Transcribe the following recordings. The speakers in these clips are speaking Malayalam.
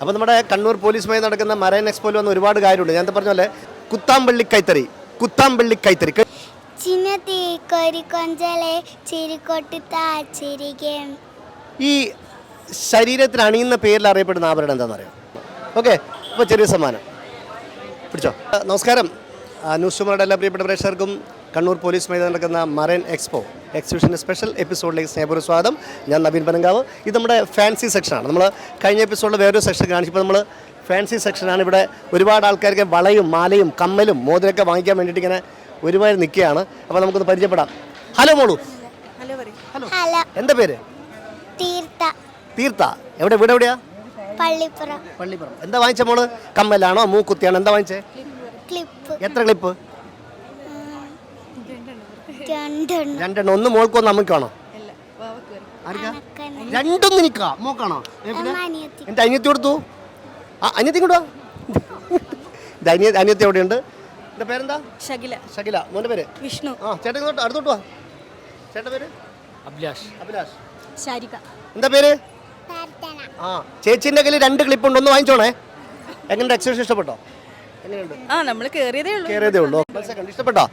അപ്പോൾ നമ്മുടെ കണ്ണൂർ പോലീസുമായി നടക്കുന്ന മറൈൻ എക്സ്പോയിൽ വന്ന ഒരുപാട് കാര്യമുണ്ട്. ഞാൻ പറഞ്ഞ പോലെ കുത്താമ്പള്ളി കൈത്തറി കുത്താമ്പള്ളി കൈത്തറി. ഈ ശരീരത്തിന് അണിയുന്ന പേരിൽ അറിയപ്പെടുന്ന ആഭരണം എന്താണെന്ന് അറിയാം ഓക്കെ അപ്പോൾ ചെറിയ സമ്മാനം. പിടിച്ചോ. നമസ്കാരം. ന്യൂസ് ചുമറുടെ എല്ലാ പ്രിയപ്പെട്ട പ്രേക്ഷകർക്കും കണ്ണൂർ പോലീസ് മൈതാനം നടക്കുന്ന മറൈൻ എക്സ്പോ എക്സിബിഷന്റെ സ്പെഷ്യൽ എപ്പിസോഡിലേക്ക് സ്നേഹപൂർവ സ്വാഗതം. ഞാൻ നവീൻ പനങ്കാവ്. ഇത് നമ്മുടെ ഫാൻസി സെക്ഷനാണ്. നമ്മൾ കഴിഞ്ഞ എപ്പിസോഡിൽ വേറൊരു സെക്ഷൻ കാണിച്ചപ്പോൾ നമ്മൾ ഫാൻസി സെക്ഷനാണ്. ഇവിടെ ഒരുപാട് ആൾക്കാർക്ക് വളയും മാലയും കമ്മലും മോതിരൊക്കെ വാങ്ങിക്കാൻ വേണ്ടിയിട്ട് ഇങ്ങനെ ഒരുപാട് നിൽക്കുകയാണ്. അപ്പോൾ നമുക്കൊന്ന് പരിചയപ്പെടാം. ഹലോ മോളു. Hello hello. എന്താ പേര്? തീർത്ത തീർത്ത എവിടെ വീട് എവിടെയാ? പള്ളിപ്പുറം. പള്ളിപ്പുറം. എന്താ വാങ്ങിച്ച മോൾ? കമ്മലാണോ മൂക്കുത്തിയാണോ? എന്താ വാങ്ങിച്ചേ? ക്ലിപ്പ്. എത്ര ക്ലിപ്പ്? രണ്ടെണ്ണം. ഒന്ന് മോൾക്കോ അനക്കനെ. രണ്ടും നിനക്കാ മോക്കാണോ എന്റെ അനിയത്തി. കൊടുത്തു ആ അനിയത്തി ഇങ്ങോട്ട് വാ. ഇത് അനിയ അനിയത്തി എവിടെയുണ്ട്? എന്റെ പേരെന്താ? ഷകില. ഷകില. മോന്റെ പേര്? വിഷ്ണു. ആ ചേട്ടൻ ഇങ്ങോട്ട് അടുത്തോട്ട് വാ. ചേട്ടൻ പേര്? അഭിലാഷ്. അഭിലാഷ്. ശാരിക. എന്താ പേര്? ആ ചേച്ചിന്റെ കയ്യിൽ രണ്ട് ക്ലിപ്പ് ഉണ്ട്? ഒന്ന് വാങ്ങിച്ചോണേ. എങ്ങനെ എക്സിബിഷൻ ഇഷ്ടപ്പെട്ടോ? ആ നമ്മൾ കേറിയതേ ഉള്ളൂ. കയറിയതേ ഉള്ളൂ. മത്സ്യം കണ്ടു ഇഷ്ടപ്പെട്ടോ?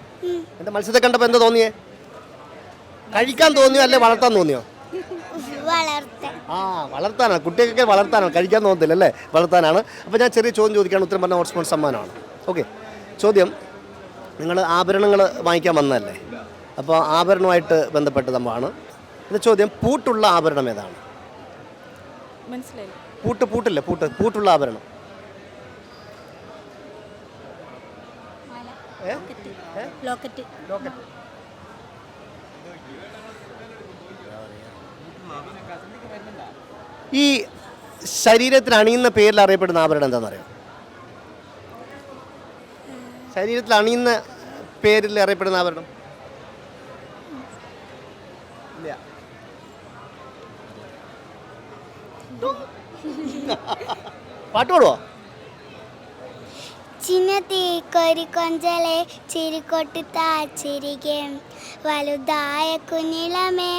എന്റെ മത്സ്യത്തെ കണ്ടപ്പോൾ എന്താ തോന്നിയേ? കഴിക്കാൻ തോന്നിയോ അല്ലെ വളർത്താൻ തോന്നിയോ? വളർത്ത ആ വളർത്താനാണ്. കുട്ടികൾക്കൊക്കെ വളർത്താനാണ്. കഴിക്കാൻ തോന്നത്തില്ല അല്ലേ? വളർത്താനാണ്. അപ്പോൾ ഞാൻ ചെറിയ ചോദ്യം ചോദിക്കുകയാണ് ഉത്തരം പറഞ്ഞ ഹോട്ട്സ്പോൺ സമ്മാനമാണ്. ഓക്കെ. ചോദ്യം. നിങ്ങൾ ആഭരണങ്ങൾ വാങ്ങിക്കാൻ വന്നതല്ലേ? അപ്പോൾ ആഭരണമായിട്ട് ബന്ധപ്പെട്ട സംഭവമാണ്. ഇത് ചോദ്യം പൂട്ടുള്ള ആഭരണം ഏതാണ്? മനസ്സിലായി. പൂട്ട് പൂട്ടില്ല. പൂട്ട് പൂട്ടുള്ള ആഭരണം ഏ? ഏ? ലോക്കറ്റ് ലോക്കറ്റ് ഈ ശരീരത്തിന് അണിയുന്ന പേരിൽ അറിയപ്പെടുന്ന ആഭരണം എന്താണെന്നറിയാം ശരീരത്തിൽ അണിയുന്ന പേരിൽ അറിയപ്പെടുന്ന ആഭരണം? ഇല്ല. പാട്ട് പാടുവോ? ചിന്ന തീക്കൊരിക്കൊഞ്ചലെ ചിരിക്കൊട്ടി താച്ചിരികെ. വലുതായ കുഞ്ഞിളമേ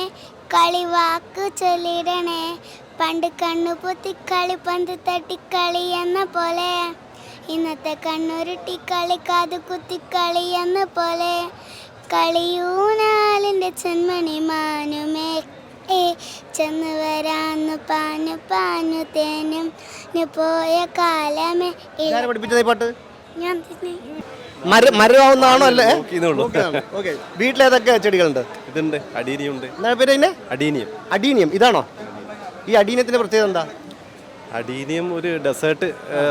കളിവാക്ക് ചൊല്ലിടണേ. പണ്ട് കണ്ണു പൊത്തി കളി പന്ത് തട്ടിക്കളി എന്ന പോലെ. ഇന്നത്തെ കണ്ണുരുട്ടി കളി കാത് കുത്തിക്കളി എന്ന പോലെ. കളിയൂനാലിന്റെ ചെന്മണി മാനുമേ ഏ ചെന്ന് വരാന്നു പാനു പാനു തേനും. പോയ കാലമേ പഠിപ്പിച്ചതായി പഠിപ്പിച്ചത് പാട്ട്? ഞാൻ തന്നെ. മര മരമാവുന്നതാണോ അല്ലേ? വീട്ടിലേതൊക്കെ ചെടികളുണ്ട്? ഇതുണ്ട്. അടീനിയുണ്ട്. എന്താണ് പേര് ഇതിന്റെ അടീനിയം. അഡീനിയം ഇതാണോ? ഈ അടീനിയത്തിന്റെ പ്രത്യേകത എന്താ? അടീനിയം ഒരു ഡെസേർട്ട്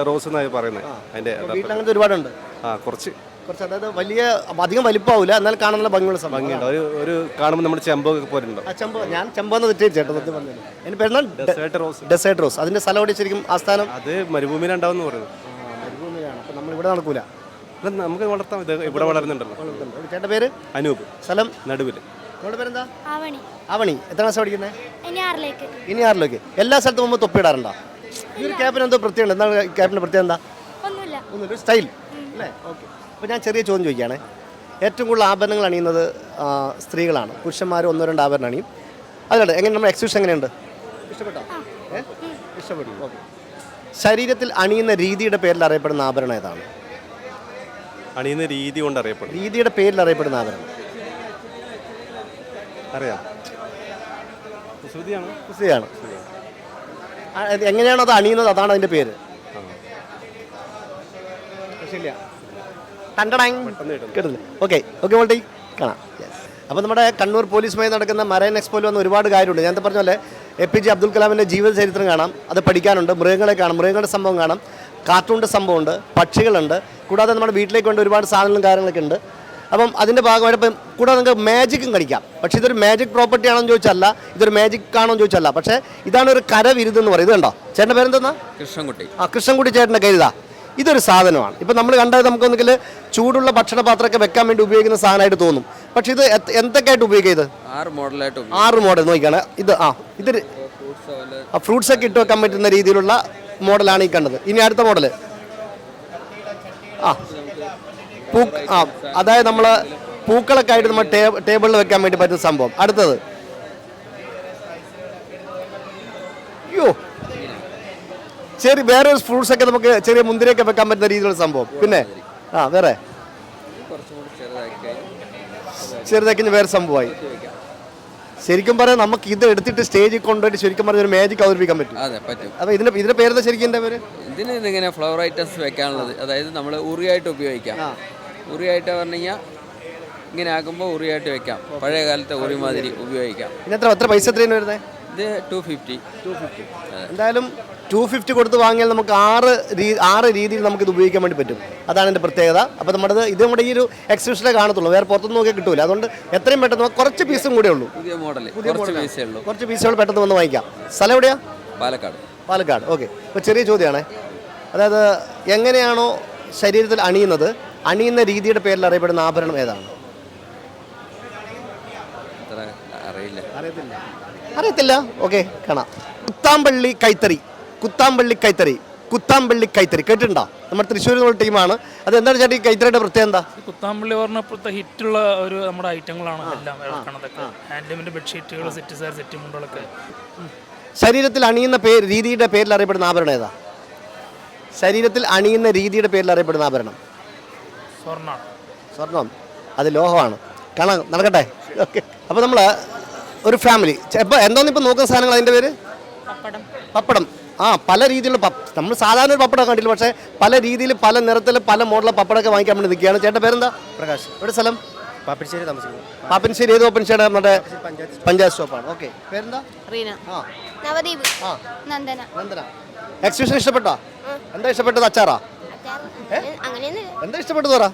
റോസ് എന്നാണ് പറയുന്നത് അതിന്റെ വീട്ടിൽ അങ്ങനത്തെ ഒരുപാടുണ്ട്. ആ കുറച്ച്. കുറച്ച് അതായത് വലിയ അധികം വലിപ്പമാവില്ല എന്നാൽ കാണുന്ന നല്ല ഭംഗിയുള്ള ഭംഗിയുണ്ട്. ഒരു ഒരു കാണുമ്പോൾ നമ്മുടെ ചെമ്പൊക്കെ പോലെ ഉണ്ടോ ആ ചെമ്പ്. ഞാൻ ചെമ്പെന്ന് തെറ്റിച്ച് ചേട്ടാ സത്യം പറഞ്ഞു എന്റെ പേരെന്നാൽ ഡെസേർട്ട് റോസ്. Desert rose. അതിന്റെ സ്ഥലം എവിടെ ശരിക്കും? ആസ്ഥാനം അത് മരുഭൂമിയിലുണ്ടാവും എന്ന് പറയുന്നത് ഇവിടെ നടക്കൂല. നമുക്ക് വളർത്താം. ഇത് ഇവിടെ വളരുന്നുണ്ടല്ലോ. ചേട്ടന്റെ പേര്? അനൂപ്. സ്ഥലം? നടുവിൽ നിങ്ങളുടെ പേരെന്താ? ആവണി. ആവണി. എത്ര ക്ലാസ് പഠിക്കുന്നത്? ഇനി ആറിലേക്ക്. ഇനി ആറിലേക്ക്. എല്ലാ സ്ഥലത്തും പോകുമ്പോൾ തൊപ്പിടാറുണ്ടോ ഈ ഒരു ക്യാപ്പിന് എന്തോ പ്രത്യേകത എന്താണ് ക്യാപ്പിന്റെ പ്രത്യേകത എന്താ? ഒന്നുമില്ല. ഒന്നുമില്ല. സ്റ്റൈൽ. അല്ലേ? ഓക്കെ. അപ്പോൾ ഞാൻ ചെറിയ ചോദ്യം ചോദിക്കുകയാണേ. ഏറ്റവും കൂടുതൽ ആഭരണങ്ങൾ അണിയുന്നത് സ്ത്രീകളാണ്. പുരുഷന്മാർ ഒന്നോ രണ്ട് ആഭരണം അണിയും. അതുകൊണ്ട് എങ്ങനെ നമ്മുടെ എക്സിബിഷൻ എങ്ങനെയുണ്ട്? ഇഷ്ടപ്പെട്ടോ? ഏഹ് ഇഷ്ടപ്പെട്ടു. ഓക്കെ. ശരീരത്തിൽ അണിയുന്ന രീതിയുടെ പേരിൽ അറിയപ്പെടുന്ന ആഭരണം ഏതാണ്? അണിയുന്ന രീതി കൊണ്ട് അറിയപ്പെടും. രീതിയുടെ പേരിൽ അറിയപ്പെടുന്ന ആഭരണം. അറിയാം. കുസൃതിയാണ് കുസ്തിയാണ് ആ, ഇത് എങ്ങനെയാണോ അത് അണിയുന്നത്? അതാണ് അതിന്റെ പേര്. ആ. ശരിയാ. തണ്ടടാങ് പെട്ടെന്ന് കിട്ടുന്നു. കേട്ടില്ലേ ഓക്കെ ഓക്കെ കാണാം. അപ്പോൾ നമ്മുടെ കണ്ണൂർ പോലീസുമായി നടക്കുന്ന മറൈൻ എക്സ്പോയിൽ വന്ന ഒരുപാട് കാര്യമുണ്ട്. ഞാൻ പറഞ്ഞ പോലെ എ പി ജെ അബ്ദുൽ കലാമിന്റെ ജീവിത ചരിത്രം കാണാം അത് പഠിക്കാനുണ്ട് മൃഗങ്ങളെ കാണാം മൃഗങ്ങളുടെ സംഭവം കാണാം കാർട്ടൂണിന്റെ സംഭവമുണ്ട് പക്ഷികളുണ്ട് കൂടാതെ നമ്മുടെ വീട്ടിലേക്ക് വേണ്ട ഒരുപാട് സാധനങ്ങളും കാര്യങ്ങളൊക്കെ ഉണ്ട്. അപ്പം അതിന്റെ ഭാഗമായിട്ട് ഇപ്പം കൂടാതെ നിങ്ങൾക്ക് മാജിക്കും കളിക്കാം. പക്ഷേ ഇതൊരു മാജിക് പ്രോപ്പർട്ടി ആണോ എന്ന് ചോദിച്ചല്ല ഇതൊരു മാജിക് ആണോ എന്ന് ചോദിച്ചല്ല പക്ഷേ ഇതാണ് ഒരു കരവിരുത് എന്ന് പറയും ഇത് കണ്ടോ? ചേട്ടന്റെ പേരെന്തെന്നാ? കൃഷ്ണൻകുട്ടി. ആ കൃഷ്ണൻകുട്ടി ചേട്ടന്റെ കയ്യിലാ ഇതൊരു സാധനമാണ്. ഇപ്പം നമ്മൾ കണ്ടത് നമുക്കൊന്നെങ്കിൽ ചൂടുള്ള ഭക്ഷണ പാത്രമൊക്കെ വെക്കാൻ വേണ്ടി ഉപയോഗിക്കുന്ന സാധനമായിട്ട് തോന്നും. പക്ഷെ ഇത് എന്തൊക്കെ എന്തൊക്കെയായിട്ട് ഉപയോഗിക്കുക ആറ് മോഡലായിട്ട് ആറ് മോഡൽ നോക്കിയാണ്. ഇത് ആ ഇതൊരു ഫ്രൂട്ട്സ് ഒക്കെ ഇട്ട് വെക്കാൻ പറ്റുന്ന രീതിയിലുള്ള മോഡലാണ് ഈ കണ്ടത്. ഇനി അടുത്ത മോഡൽ ആ പൂ ആ അതായത് നമ്മൾ പൂക്കളൊക്കെ ആയിട്ട് നമ്മൾ ടേബിളിൽ വെക്കാൻ വേണ്ടി പറ്റുന്ന സംഭവം. അടുത്തത്. ചെറിയ വേറെ ഫ്രൂട്ട്സ് ഒക്കെ നമുക്ക് ചെറിയ മുന്തിരിയൊക്കെ വെക്കാൻ പറ്റുന്ന രീതിയിലുള്ള സംഭവം. പിന്നെ? ആ വേറെ? ചെറുതാക്കി വേറെ സംഭവമായി. ശരിക്കും പറയാം നമുക്ക് ഇത് എടുത്തിട്ട് സ്റ്റേജിൽ കൊണ്ടുപോയിട്ട് ശരിക്കും പറഞ്ഞ ഒരു മാജിക് അവതരിപ്പിക്കാൻ പറ്റും. അതെ പറ്റും. അപ്പൊ ഇതിന്റെ ഇതിന്റെ പേരെന്താ ശരിക്കും എന്റെ പേര്? ഇതിന് ഇതിങ്ങനെ ഫ്ലവർ ഐറ്റംസ് വെക്കാനുള്ളത്. അതായത് നമ്മൾ ഉറിയായിട്ട് ഉപയോഗിക്കാം. ഉറിയായിട്ട് പറഞ്ഞു കഴിഞ്ഞാൽ ഇങ്ങനെ ആക്കുമ്പോൾ ഉറിയായിട്ട് വെക്കാം. പഴയ കാലത്തെ ഉറി മാതിരി ഉപയോഗിക്കാം. ഇതിന് എത്ര എത്ര പൈസ എത്രയാണ് വരുന്നത്? ഇത് ടു ഫിഫ്റ്റി ടു ഫിഫ്റ്റി എന്തായാലും ടു ഫിഫ്റ്റി കൊടുത്ത് വാങ്ങിയാൽ നമുക്ക് ആറ് രീ ആറ് രീതിയിൽ നമുക്ക് ഇത് ഉപയോഗിക്കാൻ വേണ്ടി പറ്റും. അതാണ് എന്റെ പ്രത്യേകത. അപ്പോൾ നമ്മുടെ ഇത് നമ്മുടെ ഈ ഒരു എക്സിബിഷനെ കാണത്തുള്ളൂ. വേറെ പുറത്തുനിന്ന് നോക്കിയാൽ കിട്ടില്ല അതുകൊണ്ട് എത്രയും പെട്ടെന്ന് കുറച്ച് പീസും കൂടെ ഉള്ളൂ. പുതിയ മോഡൽ കുറച്ച് പീസുകൾ പെട്ടെന്ന് വന്ന് വാങ്ങിക്കാം. സ്ഥലം എവിടെയാ? പാലക്കാട്. പാലക്കാട്. ഓക്കെ. അപ്പോൾ ചെറിയ ചോദ്യമാണേ. അതായത് എങ്ങനെയാണോ ശരീരത്തിൽ അണിയുന്നത്? അണിയുന്ന രീതിയുടെ പേരിൽ അറിയപ്പെടുന്ന ആഭരണം ഏതാണ്? അറിയില്ല. അറിയത്തില്ല. അറിയത്തില്ല. ഓക്കെ. കാണാം. പുത്താമ്പള്ളി കൈത്തറി. കുത്താമ്പള്ളി കൈത്തറി കുത്താമ്പള്ളി കൈത്തറി. കേട്ടിട്ടുണ്ടോ? നമ്മുടെ തൃശ്ശൂരിൽ നിന്നുള്ള ടീമാണ്. അത് എന്താണ് ചേട്ടാ ഈ കൈത്തറിയുടെ പ്രത്യേകത എന്താ? കുത്താമ്പള്ളി പറഞ്ഞ ഇപ്പോഴത്തെ ഹിറ്റുള്ള ഒരു നമ്മുടെ ഐറ്റങ്ങളാണ് എല്ലാം ഇറക്കണതൊക്കെ ഹാൻഡ്ലൂമിന്റെ ബെഡ്ഷീറ്റുകൾ സെറ്റ് സാർ സെറ്റ് മുണ്ടുകളൊക്കെ. ശരീരത്തിൽ അണിയുന്ന പേര് രീതിയുടെ പേരിൽ അറിയപ്പെടുന്ന ആഭരണം ഏതാ? ശരീരത്തിൽ അണിയുന്ന രീതിയുടെ പേരിൽ അറിയപ്പെടുന്ന ആഭരണം. സ്വർണം സ്വർണം. അത് ലോഹമാണ്. കാണാം നടക്കട്ടെ. ഓക്കെ. അപ്പോൾ നമ്മൾ ഒരു ഫാമിലി എപ്പോൾ എന്താണെന്ന് ഇപ്പോൾ നോക്കുന്ന സാധനങ്ങൾ അതിന്റെ പേര്? പപ്പടം. പപ്പടം. ആ പല രീതിയിലുള്ള പപ്പ നമ്മൾ സാധാരണ ഒരു പപ്പടം കണ്ടില്ല പക്ഷേ പല രീതിയിൽ പല നിറത്തിൽ പല മോഡലുള്ള പപ്പടമൊക്കെ വാങ്ങിക്കാൻ വേണ്ടി നിൽക്കുകയാണ്. ചേട്ടൻ പേരെന്താ? പ്രകാശ്. എവിടെ സ്ഥലം? പാപ്പിശ്ശേരി താമസിക്കുന്നു. പാപ്പൻശ്ശേരി ഏത് ഓപ്പൻശ്ശേരി നമ്മുടെ പഞ്ചായത്ത് സ്റ്റോപ്പാണ്. ഓക്കെ. പേരെന്താ? റീന. ആ. നവദീപ്. ആ. നന്ദന. നന്ദന. എക്സിബിഷൻ ഇഷ്ടപ്പെട്ടോ? എന്താ ഇഷ്ടപ്പെട്ടത് അച്ചാറാ? എന്താ ഇഷ്ടപ്പെട്ടത് പറ.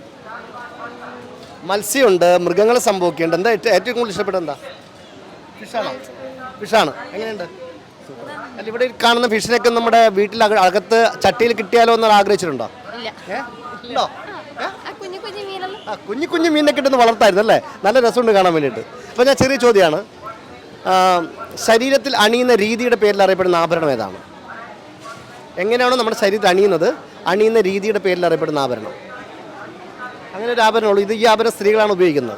മത്സ്യമുണ്ട് മൃഗങ്ങളെ സംഭവിക്കുന്നുണ്ട്. എന്താ ഏറ്റവും കൂടുതൽ ഇഷ്ടപ്പെട്ടത് എന്താ? ഫിഷാണോ? ഫിഷാണ്. എങ്ങനെയുണ്ട്? അല്ല ഇവിടെ കാണുന്ന ഫിഷിനൊക്കെ നമ്മുടെ വീട്ടിൽ അക- അകത്ത് ചട്ടിയിൽ കിട്ടിയാലോ എന്ന് ആഗ്രഹിച്ചിട്ടുണ്ടോ? ഉണ്ടോ? കുഞ്ഞു കുഞ്ഞു മീനൊക്കെ ഇട്ടൊന്ന് വളർത്തായിരുന്നു അല്ലേ? നല്ല രസമുണ്ട് കാണാൻ വേണ്ടിയിട്ട്. അപ്പോൾ ഞാൻ ചെറിയ ചോദ്യമാണ്. ശരീരത്തിൽ അണിയുന്ന രീതിയുടെ പേരിൽ അറിയപ്പെടുന്ന ആഭരണം ഏതാണ്? എങ്ങനെയാണോ നമ്മുടെ ശരീരത്തിൽ അണിയുന്നത് അണിയുന്ന രീതിയുടെ പേരിൽ അറിയപ്പെടുന്ന ആഭരണം. അങ്ങനെ ഒരു ആഭരണമുള്ളൂ ഇത് ഈ ആഭരണം സ്ത്രീകളാണ് ഉപയോഗിക്കുന്നത്.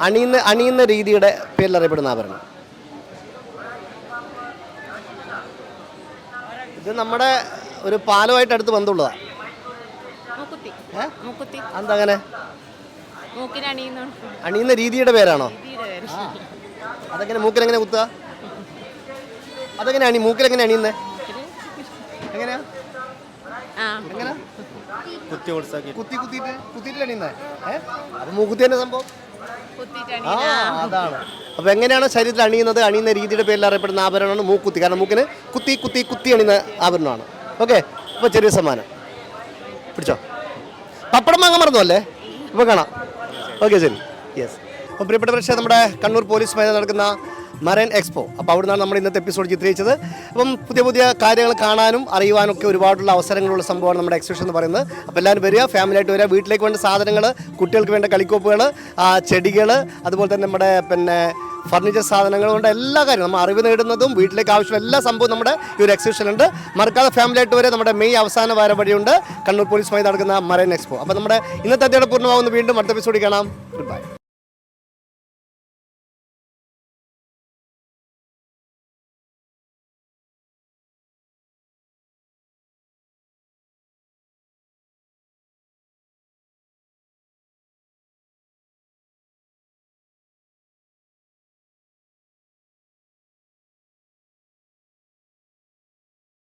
അണിയുന്ന അണിയുന്ന രീതിയുടെ പേരിൽ അറിയപ്പെടുന്ന ആഭരണം. ഇത് നമ്മുടെ ഒരു പാലമായിട്ട് അടുത്ത് ബന്ധമുള്ളതാണ് മൂക്കിന് അണിയുന്ന രീതിയുടെ പേരാണോ? അതെങ്ങനെ മൂക്കിൽ എങ്ങനെ കുത്തുക? അതെങ്ങനെ അണി മൂക്കിൽ എങ്ങനെ അണിയുന്നേ എങ്ങനെയാ? എങ്ങനെ കുത്തി കുത്തിയിട്ട്. കുത്തിയിട്ടില്ല അണിയുന്നേ? അത് മൂക്കുത്തി തന്നെ സംഭവം. ആ അതാണ്. അപ്പൊ എങ്ങനെയാണ് ശരീരത്തിൽ അണിയുന്നത്? അണിയുന്ന രീതിയുടെ പേരിൽ അറിയപ്പെടുന്ന ആഭരണമാണ് മൂക്കുത്തി. കാരണം മൂക്കിന് കുത്തി കുത്തി കുത്തി അണിയുന്ന ആഭരണമാണ്. ഓക്കെ അപ്പൊ ചെറിയ സമ്മാനം. പിടിച്ചോ. പപ്പടം വാങ്ങാൻ മറന്നു അല്ലേ? ഇപ്പൊ കാണാം. ഓക്കെ ശരി. യെസ് അപ്പോൾ പ്രിയപ്പെട്ട പക്ഷേ നമ്മുടെ കണ്ണൂർ പോലീസ് മേഖല നടക്കുന്ന മറൈൻ എക്സ്പോ. അപ്പോൾ അവിടെ നിന്നാണ് നമ്മൾ ഇന്നത്തെ എപ്പിസോഡ് ചിത്രീകരിച്ചത് അപ്പം പുതിയ പുതിയ കാര്യങ്ങൾ കാണാനും അറിയുവാനും ഒക്കെ ഒരുപാടുള്ള അവസരങ്ങളുള്ള സംഭവമാണ് നമ്മുടെ എക്സിബിഷൻ എന്ന് പറയുന്നത്. അപ്പോൾ എല്ലാവരും വരിക ഫാമിലി ആയിട്ട് വരിക വീട്ടിലേക്ക് വേണ്ട സാധനങ്ങൾ കുട്ടികൾക്ക് വേണ്ട കളിക്കോപ്പുകൾ ചെടികൾ അതുപോലെ തന്നെ നമ്മുടെ പിന്നെ ഫർണിച്ചർ സാധനങ്ങൾ കൊണ്ട് എല്ലാ കാര്യവും നമ്മൾ അറിവ് നേടുന്നതും വീട്ടിലേക്ക് ആവശ്യമുള്ള എല്ലാ സംഭവവും നമ്മുടെ ഈ ഒരു എക്സിബിഷനുണ്ട് മറക്കാതെ ഫാമിലി ആയിട്ട് വരെ നമ്മുടെ മെയ് അവസാന വാരം വഴിയുണ്ട് കണ്ണൂർ പോലീസ് മായി നടക്കുന്ന മറൈൻ എക്സ്പോ. അപ്പോൾ നമ്മുടെ ഇന്നത്തെ അധ്യയനം പൂർണമാകുന്നു വീണ്ടും അടുത്ത എപ്പിസോഡിൽ കാണാം. Good bye